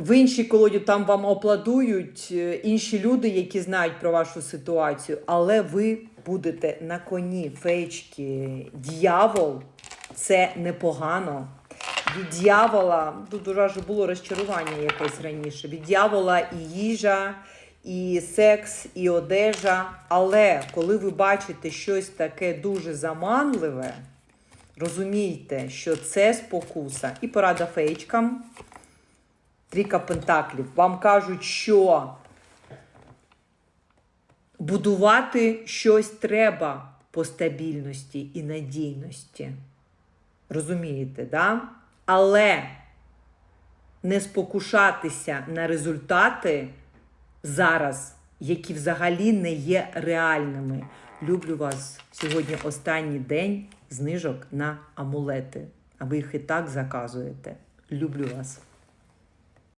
В іншій колоді там вам аплодують е, інші люди, які знають про вашу ситуацію, але ви будете на коні феєчки. Д'явол це непогано. Від дьявола, тут уже було розчарування якесь раніше. Від дьявола і їжа, і секс, і одежа. Але коли ви бачите щось таке дуже заманливе, розумійте, що це спокуса. І порада феєчкам. Трійка пентаклів. Вам кажуть, що будувати щось треба по стабільності і надійності. Розумієте, да? Але не спокушатися на результати зараз, які взагалі не є реальними. Люблю вас сьогодні останній день знижок на амулети. А ви їх і так заказуєте. Люблю вас.